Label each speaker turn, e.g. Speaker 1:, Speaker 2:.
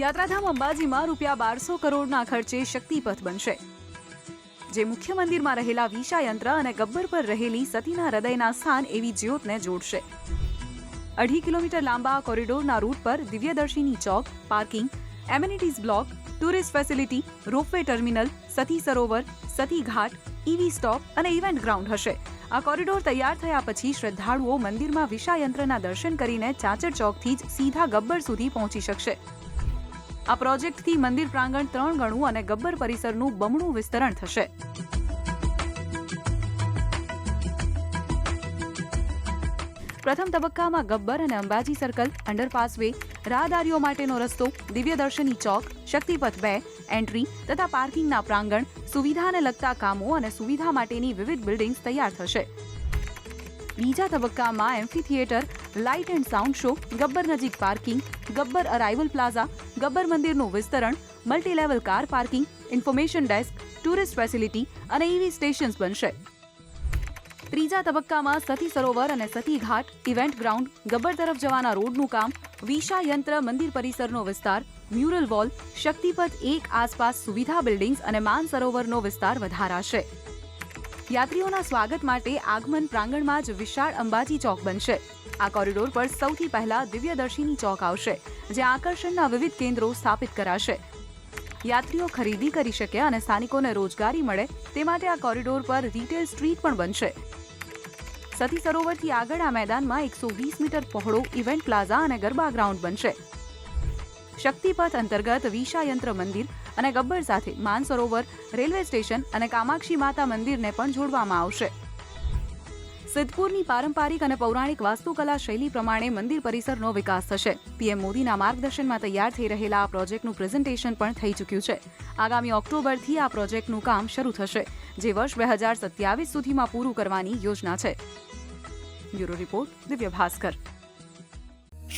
Speaker 1: યાત્રાધામ અંબાજીમાં રૂપિયા બારસો કરોડના ખર્ચે શક્તિપથ બનશે. જે મુખ્ય મંદિરમાં રહેલા વિષાયંત્ર અને ગબ્બર પર રહેલી સતીના હૃદયના સ્થાન એવી જ્યોતને જોડશે. અઢી કિલોમીટર લાંબા કોરિડોરના રૂટ પર Divyadarshini Chowk, parking, amenities block, tourist facility, ropeway terminal, Sati Sarovar, Sati Ghat, EV stop અને ઇવેન્ટ ગ્રાઉન્ડ હશે. આ કોરિડોર તૈયાર થયા પછી શ્રદ્ધાળુઓ મંદિરમાં વિષાયંત્રના દર્શન કરીને ચાચર ચોકથી જ સીધા ગબ્બર સુધી પહોંચી શકશે. આ પ્રોજેક્ટથી મંદિર પ્રાંગણ ત્રણ ગણું અને ગબ્બર પરિસરનું બમણું વિસ્તરણ થશે. પ્રથમ તબક્કામાં ગબ્બર અને અંબાજી સર્કલ, અંડરપાસ વે, રાહદારીઓ માટેનો રસ્તો, દિવ્યદર્શની ચોક, શક્તિપથ બે, એન્ટ્રી તથા પાર્કિંગના પ્રાંગણ સુવિધાને લગતા કામો અને સુવિધા માટેની વિવિધ બિલ્ડિંગ્સ તૈયાર થશે. બીજા તબક્કામાં amphitheatre light and sound show, Gabbar નજીક parking, Gabbar arrival plaza, Gabbar મંદિરનું વિસ્તરણ, multilevel car parking, information desk, tourist facility અને ઈવી સ્ટેશન્સ બનશે. ત્રીજા તબક્કામાં સતી સરોવર અને સતી ઘાટ, ઇવેન્ટ ગ્રાઉન્ડ, ગબ્બર તરફ જવાના રોડનું કામ વિશા યંત્ર મંદિર પરિસરનો વિસ્તાર, મ્યુરલ વોલ, શક્તિપથ એક આસપાસ સુવિધા બિલ્ડિંગ્સ અને માન સરોવરનો વિસ્તાર વધારાશે. યાત્રીઓના સ્વાગત માટે આગમન પ્રાંગણમાં જ વિશાળ અંબાજી ચોક બનશે. આ કોરિડોર પર સૌથી પહેલા દિવ્યદર્શિની ચોક આવશે જ્યાં આકર્ષણના વિવિધ કેન્દ્રો સ્થાપિત કરાશે. યાત્રીઓ ખરીદી કરી શકે અને સ્થાનિકોને રોજગારી મળે, તે માટે આ કોરિડોર પર રિટેલ સ્ટ્રીટ પણ બનશે. સતી સરોવરથી આગળ આ મેદાનમાં એકસો વીસ મીટર પહોળો ઇવેન્ટ પ્લાઝા અને ગરબા ગ્રાઉન્ડ બનશે. શક્તિપથ અંતર્ગત વિશાયંત્ર મંદિર અને ગબ્બર સાથે માનસરોવર રેલવે સ્ટેશન અને કામાક્ષી માતા મંદિરને પણ જોડવામાં આવશે. સિદ્ધપુરની પારંપરિક અને પૌરાણિક વાસ્તુકલા શૈલી પ્રમાણે મંદિર પરિસરનો વિકાસ થશે. પીએમ મોદીના માર્ગદર્શનમાં તૈયાર થઈ રહેલા આ પ્રોજેક્ટનું પ્રેઝન્ટેશન પણ થઈ ચૂક્યું છે. આગામી ઓક્ટોબરથી આ પ્રોજેક્ટનું કામ શરૂ થશે, જે વર્ષ બે હજાર સત્યાવીસ સુધીમાં પૂરું કરવાની યોજના છે. Bureau report Divya Bhaskar.